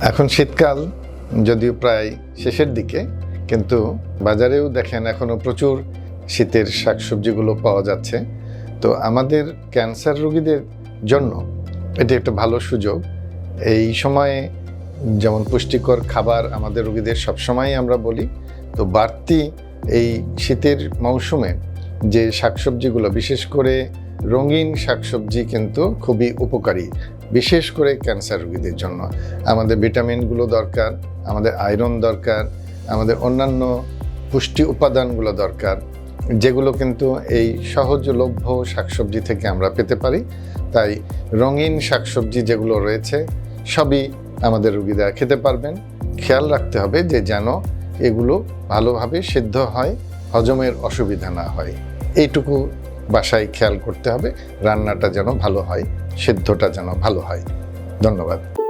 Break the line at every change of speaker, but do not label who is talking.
এখন শীতকাল, যদিও প্রায় শেষের দিকে, কিন্তু বাজারেও দেখেন এখনও প্রচুর শীতের শাকসবজিগুলো পাওয়া যাচ্ছে। তো আমাদের ক্যান্সার রোগীদের জন্য এটি একটা ভালো সুযোগ। এই সময়ে যেমন পুষ্টিকর খাবার আমাদের রোগীদের সবসময় আমরা বলি, তো বাড়তি এই শীতের মৌসুমে যে শাকসবজিগুলো, বিশেষ করে রঙিন শাকসবজি কিন্তু খুবই উপকারী। বিশেষ করে ক্যান্সার রোগীদের জন্য। আমাদের ভিটামিনগুলো দরকার, আমাদের আয়রন দরকার, আমাদের অন্যান্য পুষ্টি উপাদানগুলো দরকার, যেগুলো কিন্তু এই সহজলভ্য শাকসবজি থেকে আমরা পেতে পারি। তাই রঙিন শাকসবজি যেগুলো রয়েছে, সবই আমাদের রুগীরা খেতে পারবেন। খেয়াল রাখতে হবে যে যেন এগুলো ভালোভাবে সিদ্ধ হয়, হজমের অসুবিধা না হয়। এইটুকু বাসায় খেয়াল করতে হবে রান্নাটা যেন ভালো হয় সেদ্ধটা যেন ভালো হয়। ধন্যবাদ।